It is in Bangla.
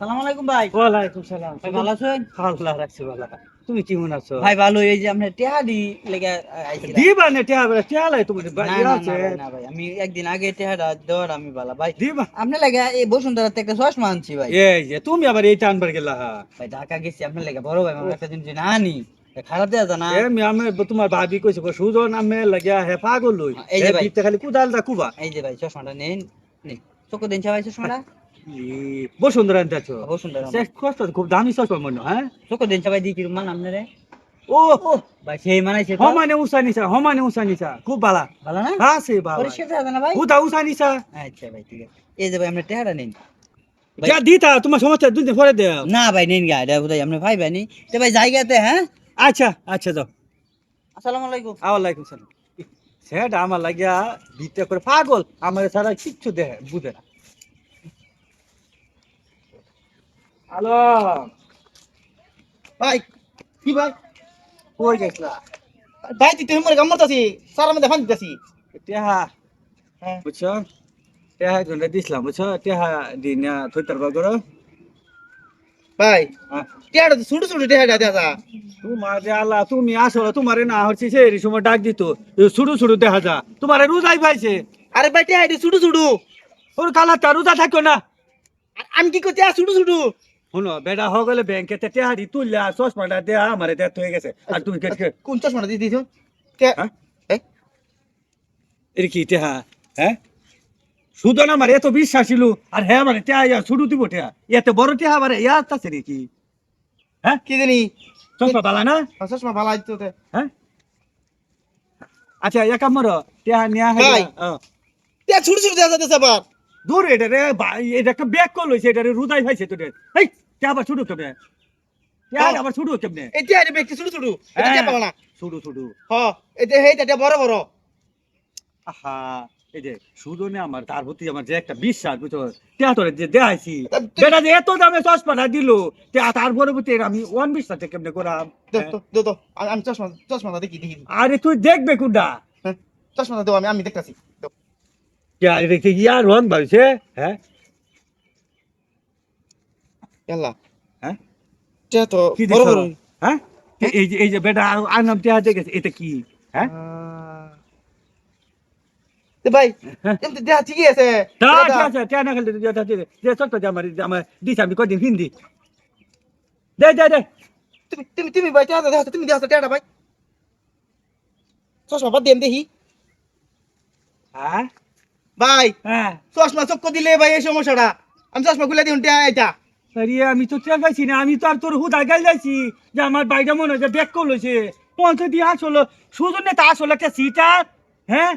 সালাম আলাইকুম ভাই। ওয়ালাইকুম সালাম। ভাই ভালো আছেন? আল্লাহ রাখছি ভালো তুমি কেমন আছো? ভাই ভালো এই যে টেহাদি লেগে আইছিলাম। দিবা না টিয়া বেলা টিয়া লাই তুমি না, না, না, ভাই, আমি একদিন আগে আমি ভালো ভাই দিবা? আপনার লাগে এই বসুন্ধরাতে একটা চশমা আনছি ভাই। এই যে তুমি আবার এই টানবার গেলা। ভাই ঢাকা গেছি আপনার লাগে বড় ভাই আমার একটা জিনিস না আনি। খারাপ দেওয়া যায় না। এ আমি আমি তোমার ভাবি কইছে কই সুজন আমি লাগিয়া হে পাগল লই এই যে ভাই। খালি কুদাল দা কুবা। এই যে ভাই চশমাটা নেন নেই। চোখ দিন ভাই চশমাটা। বসুন্ধরা আনতেছো বসুন্ধরা সে কষ্ট খুব দামি সস মনে হ্যাঁ চোখ দিন ভাই দি কিরম মান আপনারে ও ভাই সেই মানাইছে? হমানে উসানিসা হমানে উসানিসা খুব বালা। ভালো না? হ্যাঁ সে বাবা পরিষ্কার যায় না ভাই? উদা উসানিসা আচ্ছা ভাই ঠিক আছে। এই যে ভাই আমরা টেহাটা নিন। যা দিতা তোমার সমস্যা দুই দিন পরে দেও না ভাই নিন গা এটা বোধহয় আপনি ভাই ভাই নি। তো ভাই জায়গাতে হ্যাঁ? আচ্ছা আচ্ছা যাও। আসসালামু আলাইকুম। ওয়ালাইকুম সালাম। সেটা আমার লাগিয়া ভিতরে করে পাগল। আমার সারা কিচ্ছু দেখে বুঝে না। হ্যালো ভাই কি ভাই? কই গেছলা? ভাই তুই তুমি গাম মারতাছি সারা মধ্যে ফান দিতাছি। টেহা। হ্যাঁ। বুঝছ? টেহা জন্য দিছিলাম বুঝছ? টেহা দিন থই তার করো ভাই হ্যাঁ। তো ছোট ছোট টিয়াড়া দেখা তোমার যে আল্লাহ তুমি আসলে তোমারে না হচ্ছে সেই সময় ডাক দিত শুরু শুরু দেখা যা। তোমারে রোজাই পাইছে। আরে ভাই টিয়াড়া ছোট ছোট। ওর কালারটা রোজা থাকো না। আমি কি করতে ছোট ছোট? শুনো বেটা হয়ে গেলে ব্যাংকে টেহারি তুললে চশমাটা দেয়া আমারে দেয়া হয়ে গেছে। আর তুমি কে- কে- কোন চশমাটা দিয়ে দিছ? এর কি টেহা হ্যাঁ শুধু না আমার এত বিশ্বাস ছিল আর হ্যাঁ মানে টেহা ইয়া শুরু দিব টেহা এত বড় টেহা মানে ইয়া আছে নাকি হ্যাঁ কি জানি চশমা বালা না? আর চশমা তে। হ্যাঁ আচ্ছা এক কাম করো টেহা নিয়া। হ্যাঁ টিয়া ছোট ছোট যাচ্ছে আবার দূর এটা রে এটা একটা ব্যাগ কল হইছে এটা রুদাই তো রে এই কে আবার ছুটু আবার ছুটু কেমনে? টিয়াড়া ব্যক্তি ছোট ছোট? এটা হ্যাঁ। কে ছুটু ছুটু। হ এটা টিয়া বড় বড়। আহা এই যে আমার তার প্রতি আমার যে একটা বিশ্বাস বুঝছ? তেহাতরে যে দেখাইছি। বেটা যে এত দামে চশমাটা দিল তার পরবর্তী আমি ওয়ান বিশ্বাসে কেমনে করাম? তো আমি চশমা চশমাটা দেখি দেখি। আরে তুই দেখবে কোনটা? হ্যাঁ চশমাটা দাও আমি আমি দেখতাছি। দাও। আরে দেখতে ইয়ার রং ভাবিছে হ্যাঁ আল্লাহ হ্যাঁ টিয়া তো কি বড় বড় হ্যাঁ এই- যে এই যে বেটা আর নাম তেহা দেখেছে এটা কি হ্যাঁ তে ভাই। এমনি দেহা ঠিকই আছে তা এটা- ঠিক আছে তেহা না খেলে যে যে ছোট্ট যে আমার আমার দিছে আমি কদিন হিন্দি দে দে দে তুমি তুমি তুমি ভাই টিয়া দেখা তুমি দেখা টিয়াটা ভাই চশমা বাদ দেন দেখি হ্যাঁ ভাই হ্যাঁ। চশমা চক্ক দিলে ভাই এই সমস্যাটা। আমি চশমা খুলে টিয়া এটা আরে আমি তো টের পাইছি না আমি তো আর তোর হুদা গাই যাইছি যে আমার বাইরে মনে হয় ব্যাক করল সে পঞ্চায়েত দিয়ে আসলো সুজন তা আসলো একটা সিটার হ্যাঁ?